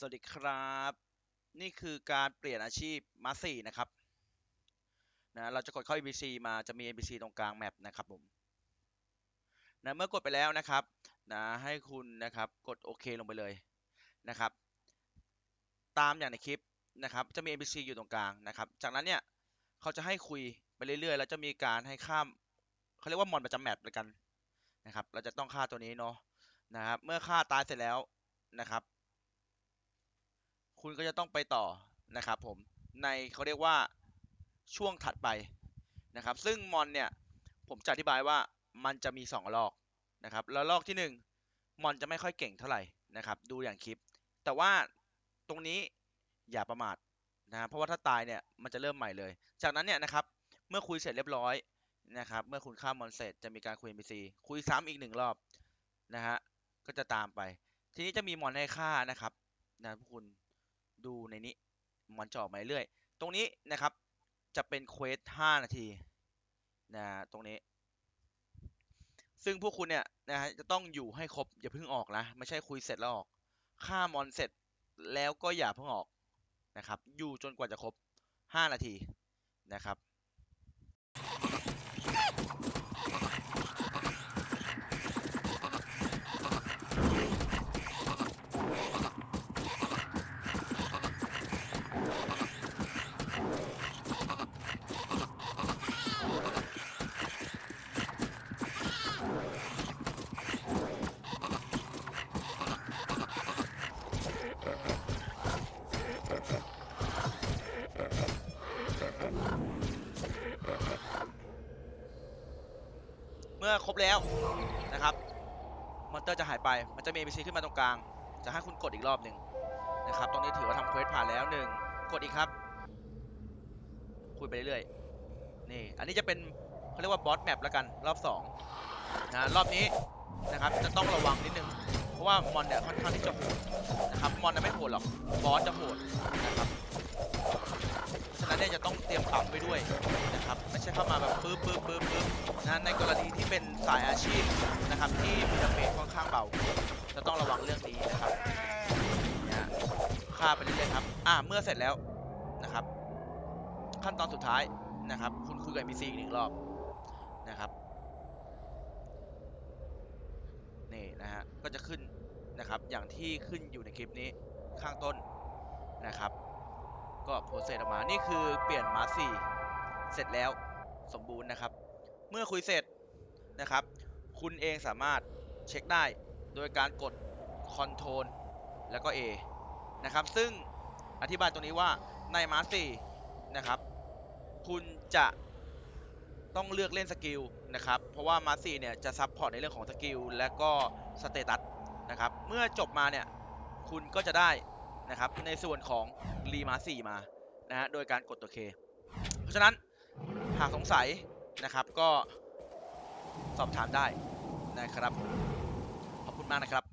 สวัสดีครับ นี่คือการเปลี่ยนอาชีพมาสี่นะครับนะเราจะกดเข้า NPC มาจะมี NPC ตรงกลางแมปนะครับผมนะเมื่อกดไปแล้วนะครับนะให้คุณนะครับกดโอเคลงไปเลยนะครับ ตามอย่างในคลิปนะครับ จะมี NPC อยู่ตรงกลางนะครับ จากนั้นเนี่ยเขาจะให้คุยไปเรื่อยๆ แล้วจะมีการให้ข้ามเขาเรียกว่ามอนประจำแมปเลยกันนะครับ เราจะต้องฆ่าตัวนี้เนาะนะครับ เมื่อฆ่าตายเสร็จแล้วนะครับ คุณก็จะต้องไปต่อนะครับผมในเขาเรียกว่าช่วงถัดไปนะครับ ซึ่งมอนเนี่ยผมจะอธิบายว่ามันจะมี 2 ลอกนะครับแล้วลอกที่ 1 มอนจะไม่ค่อยเก่งเท่าไหร่นะครับ ดูอย่างคลิป แต่ว่าตรงนี้อย่าประมาทนะครับเพราะว่าถ้าตายเนี่ยมันจะเริ่มใหม่เลย จากนั้นเนี่ยนะครับเมื่อคุยเสร็จเรียบร้อยนะครับ เมื่อคุณฆ่ามอนเสร็จจะมีการคุย NPC คุยซ้ำอีกหนึ่งรอบนะฮะก็จะตามไป ทีนี้จะมีมอนให้ฆ่านะครับนะพวกคุณ ดูในนี้มันจะออกมาเรื่อยตรงนี้นะครับจะเป็นเควส5นาทีนะตรงนี้ ซึ่งพวกคุณเนี่ยนะฮะจะต้องอยู่ให้ครบอย่าเพิ่งออกนะไม่ใช่คุยเสร็จแล้วออกฆ่ามอนเสร็จแล้วก็อย่าเพิ่งออกนะครับ อยู่จนกว่าจะครบ 5 นาทีนะครับ เมื่อครบแล้วนะครับมอนเตอร์จะหายไป มันจะมี NPC ขึ้นมาตรงกลาง จะให้คุณกดอีกรอบหนึ่งนะครับ ตรงนี้ถือว่าทำเควสผ่านแล้วหนึ่งกดอีกครับ คุยไปเรื่อยๆ นี่ อันนี้จะเป็นเขาเรียกว่าบอสแมปแล้วกัน รอบ2นะรอบนี้นะครับ จะต้องระวังนิดนึง เพราะว่ามอนเนี่ยค่อนข้างที่จะโหดนะครับ มอนน่ะไม่โหดหรอก บอสจะโหดนะครับ เนี่ยจะต้องเตรียมปั๊มไปด้วยนะครับไม่ใช่เข้ามาแบบปึ๊บปึ๊บปึ๊บปึ๊บนะในกรณีที่เป็นสายอาชีพนะครับที่มีดาเมจค่อนข้างเบาจะต้องระวังเรื่องนี้นะครับเนี่ยฆ่าไปเรื่อยๆครับอ่าเมื่อเสร็จแล้วนะครับ ขั้นตอนสุดท้ายนะครับ คุณคุยกับ NPC อีกหนึ่งรอบนะครับนี่นะฮะก็จะขึ้นนะครับอย่างที่ขึ้นอยู่ในคลิปนี้ข้างต้นนะครับ ก็โพสเซสออกมานี่คือเปลี่ยนมาสี่เสร็จแล้วสมบูรณ์นะครับ เมื่อคุยเสร็จนะครับ คุณเองสามารถเช็คได้โดยการกด Ctrl แล้วก็ A นะครับ ซึ่งอธิบายตรงนี้ว่าในมาสี่นะครับ คุณจะต้องเลือกเล่นสกิลนะครับ เพราะว่ามาสี่เนี่ยจะซับพอร์ตในเรื่องของสกิลและก็สเตตัสนะครับ เมื่อจบมาเนี่ย คุณก็จะได้ นะครับในส่วนของรีมาสี่มานะฮะโดยการกดตัวเคเพราะฉะนั้นหากสงสัยนะครับก็สอบถามได้นะครับขอบคุณมากนะครับ